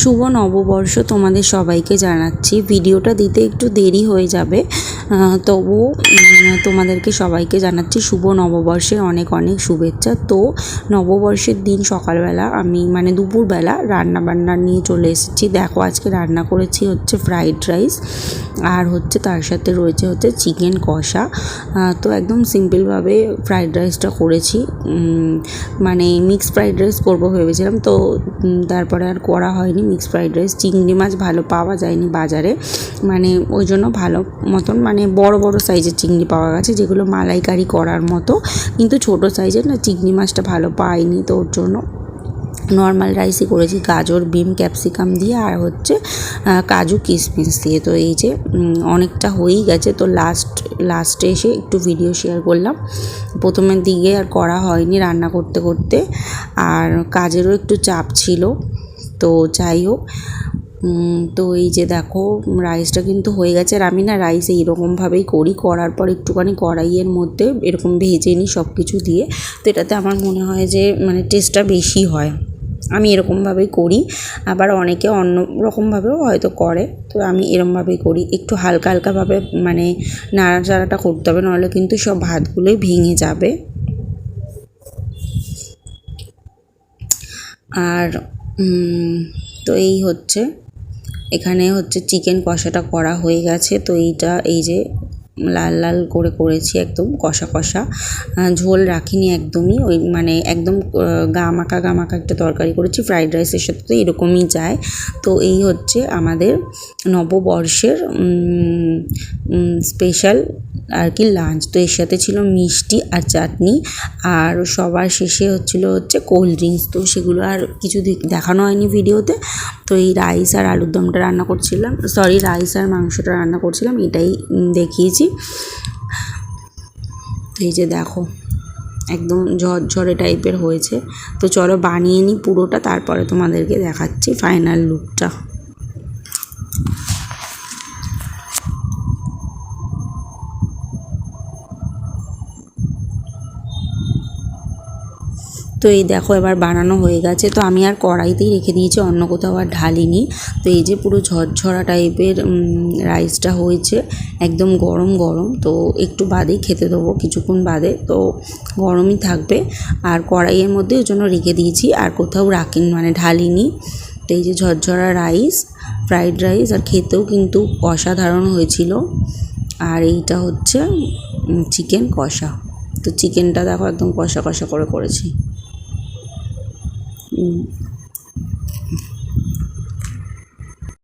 শুভ নববর্ষ তোমাদের সবাইকে জানাচ্ছি। ভিডিওটা দিতে একটু দেরি হয়ে যাবে। তবু তোমাদেরকে সবাইকে জানাচ্ছি শুভ নববর্ষের অনেক অনেক শুভেচ্ছা। তো, নববর্ষের দিন সকালবেলা আমি মানে দুপুরবেলা রান্না বান্না নিয়ে চলে এসেছি। দেখো, আজকে রান্না করেছি হচ্ছে ফ্রাইড রাইস আর হচ্ছে তার সাথে রয়েছে হচ্ছে চিকেন কষা। তো একদম সিম্পলভাবে ফ্রাইড রাইসটা করেছি। মানে মিক্স ফ্রাইড রাইস করব ভেবেছিলাম। তো তারপরে আর করা হয়নি। মিক্স ফ্রাইড রাইস, চিংড়ি মাছ ভালো পাওয়া যায়নি বাজারে। মানে ওই জন্য ভালো মতন মানে বড় বড় সাইজের চিংড়ি পাওয়া গেছে, যেগুলো মালাইকারি করার মতো। কিন্তু ছোট সাইজের না, চিংড়ি মাছটা ভালো পাইনি তো ওর জন্য। নর্মাল রাইসই করেছি, গাজর, বিম, ক্যাপসিকাম দিয়ে, আর হচ্ছে কাজু কিশমিশ দিয়ে। তো এই যে অনেকটা হয়েই গেছে। তো লাস্ট লাস্টে এসে একটু ভিডিও শেয়ার করলাম। প্রথমের দিকে আর করা হয়নি রান্না করতে করতে। আর কাজেরও একটু চাপ ছিল। তো যাই হোক তো এই যে দেখো রাইসটা কিন্তু হয়ে গেছে। আর আমি না রাইস এইরকমভাবেই করি। করার পর একটুখানি কড়াইয়ের মধ্যে এরকম ভেজে নিই সব কিছু দিয়ে। তো এটাতে আমার মনে হয় যে মানে টেস্টটা বেশি হয়। আমি এরকমভাবেই করি। আবার অনেকে অন্য রকমভাবেও হয়তো করে। তো আমি এরমভাবেই করি। একটু হালকা হালকাভাবে মানে নাড়াচাড়াটা করতে হবে, নাহলে কিন্তু সব ভাতগুলোই ভেঙে যাবে। আর তো এই হচ্ছে। এখানে হচ্ছে চিকেন কষাটা করা হয়ে গেছে। তো এইটা এই যে লাল লাল করে করেছি একদম কষা কষা। ঝোল রাখিনি একদমই। ওই মানে একদম আহ, গা মাখা গা মাখা একটা তরকারি করেছি। ফ্রাইড রাইসের সাথে তো এরকমই যায়। তো এই হচ্ছে আমাদের নববর্ষের স্পেশাল আর কি লাঞ্চ তো এর সাথে ছিল মিষ্টি আর চাটনি আর সবার শেষে হচ্ছিল হচ্ছে কোল্ড ড্রিঙ্কস তো সেগুলো আর কিছু দেখানো হয়নি ভিডিওতে। তো এই রাইস আর আলুর দমটা রান্না করছিলাম। সরি রাইস আর মাংসটা রান্না করছিলাম, এটাই দেখিয়েছি। এই যে দেখো, একদম ঝরঝরে টাইপের হয়েছে। তো চলো বানিয়ে নিই পুরোটা, তারপরে তোমাদেরকে দেখাচ্ছি ফাইনাল লুকটা তো এই দেখো এবার বানানো হয়ে গেছে। তো আমি আর কড়াইতেই রেখে দিয়েছি, অন্য কোথাও আর ঢালিনি। তো এই যে পুরো ঝরঝরা টাইপের রাইসটা হয়েছে, একদম গরম গরম। তো একটু বাদেই খেতে দেবো, কিছুক্ষণ বাদে। তো গরমই থাকবে। আর কড়াইয়ের মধ্যে ওই জন্য রেখে দিয়েছি, আর কোথাও রাখিনি মানে ঢালিনি। তো এই যে ঝরঝরা রাইস ফ্রাইড রাইস আর খেতেও কিন্তু অসাধারণ হয়েছিল। আর এইটা হচ্ছে চিকেন কষা। তো চিকেনটা দেখো একদম কষা কষা করে করেছি। e